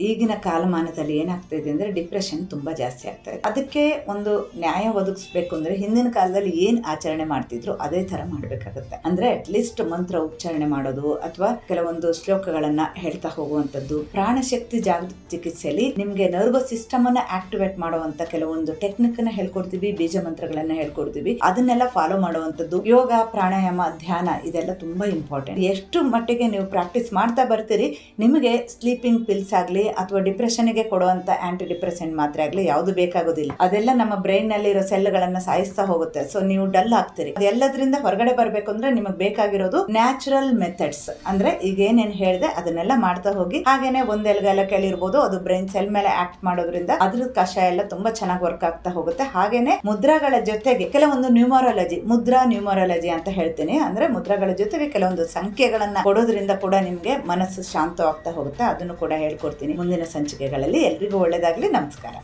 ಈಗಿನ ಕಾಲಮಾನದಲ್ಲಿ ಏನಾಗ್ತಾ ಇದೆ ಅಂದ್ರೆ ಡಿಪ್ರೆಷನ್ ತುಂಬಾ ಜಾಸ್ತಿ ಆಗ್ತಾ ಇದೆ. ಅದಕ್ಕೆ ಒಂದು ನ್ಯಾಯ ಒದಗಿಸ್ಬೇಕು ಅಂದ್ರೆ ಹಿಂದಿನ ಕಾಲದಲ್ಲಿ ಏನು ಆಚರಣೆ ಮಾಡ್ತಿದ್ರು ಅದೇ ತರ ಮಾಡಬೇಕಾಗುತ್ತೆ. ಅಂದ್ರೆ ಅಟ್ಲೀಸ್ಟ್ ಮಂತ್ರ ಉಚ್ಚಾರಣೆ ಮಾಡೋದು ಅಥವಾ ಕೆಲವೊಂದು ಶ್ಲೋಕಗಳನ್ನು ಹೇಳ್ತಾ ಹೋಗುವಂಥದ್ದು. ಪ್ರಾಣಶಕ್ತಿ ಜಾಗೃತಿ ಚಿಕಿತ್ಸೆಯಲ್ಲಿ ನಿಮಗೆ ನರ್ವಸ್ ಸಿಸ್ಟಮ್ ಅನ್ನ ಆಕ್ಟಿವೇಟ್ ಮಾಡುವಂತ ಕೆಲವೊಂದು ಟೆಕ್ನಿಕ್ ಅನ್ನ ಹೇಳ್ಕೊಡ್ತೀವಿ, ಬೀಜ ಮಂತ್ರಗಳನ್ನ ಹೇಳ್ಕೊಡ್ತೀವಿ. ಅದನ್ನೆಲ್ಲ ಫಾಲೋ ಮಾಡುವಂಥದ್ದು. ಯೋಗ, ಪ್ರಾಣಾಯಾಮ, ಧ್ಯಾನ ಇದೆಲ್ಲ ತುಂಬಾ ಇಂಪಾರ್ಟೆಂಟ್ ಎಷ್ಟು ಮಟ್ಟಿಗೆ ನೀವು ಪ್ರಾಕ್ಟೀಸ್ ಮಾಡ್ತಾ ಬರ್ತೀರಿ, ನಿಮಗೆ ಸ್ಲೀಪಿಂಗ್ ಪಿಲ್ಸ್ ಆಗಲಿ ಅಥವಾ ಡಿಪ್ರೆಷನ್ಗೆ ಕೊಡುವಂತ ಆಂಟಿ ಡಿಪ್ರೆಸೆಂಟ್ ಮಾತ್ರೆ ಆಗಲಿ, ಯಾವುದು ಬೇಕಾಗೋದಿಲ್ಲ. ಅದೆಲ್ಲ ನಮ್ಮ ಬ್ರೈನ್ ಸೆಲ್ಗಳನ್ನು ಸಾಯಿಸ್ತಾ ಹೋಗುತ್ತೆ. ಸೊ, ನೀವು ಡಲ್ ಆಗ್ತೀರಿ. ಅದೆಲ್ಲದ್ರಿಂದ ಹೊರಗಡೆ ಬರಬೇಕು ಅಂದ್ರೆ ನಿಮಗೆ ಬೇಕಾಗಿರೋದು ನ್ಯಾಚುರಲ್ ಮೆಥಡ್ಸ್. ಅಂದ್ರೆ ಈಗ ಏನೇನ್ ಹೇಳಿದೆ ಅದನ್ನೆಲ್ಲ ಮಾಡ್ತಾ ಹೋಗಿ, ಹಾಗೇನೆ ಒಂದೆಲ್ಗೆಲ್ಲ ಕೇಳಿರ್ಬೋದು, ಅದು ಬ್ರೈನ್ ಸೆಲ್ ಮೇಲೆ ಆಕ್ಟ್ ಮಾಡೋದ್ರಿಂದ ಅದ್ರ ಕಷಾಯ ಎಲ್ಲ ತುಂಬಾ ಚೆನ್ನಾಗಿ ವರ್ಕ್ ಆಗ್ತಾ ಹೋಗುತ್ತೆ. ಹಾಗೇನೆ ಮುದ್ರಾಗಳ ಜೊತೆಗೆ ಕೆಲವೊಂದು ನ್ಯೂಮರಾಲಜಿ, ಮುದ್ರಾ ನ್ಯೂಮರಾಲಜಿ ಅಂತ ಹೇಳ್ತೀನಿ. ಅಂದ್ರೆ ಮುದ್ರಾಗಳ ಜೊತೆಗೆ ಕೆಲವೊಂದು ಸಂಖ್ಯೆಗಳನ್ನ ಕೊಡೋದ್ರಿಂದ ಕೂಡ ನಿಮ್ಗೆ ಮನಸ್ಸು ಶಾಂತವಾಗ್ತಾ ಹೋಗುತ್ತೆ. ಅದನ್ನು ಕೂಡ ಹೇಳ್ಕೊಡ್ತೀನಿ. ಮುಂದಿನ ಸಂಚಿಕೆಗಳಲ್ಲಿ ಎಲ್ರಿಗೂ ಒಳ್ಳೆಯದಾಗಲಿ ನಮಸ್ಕಾರ.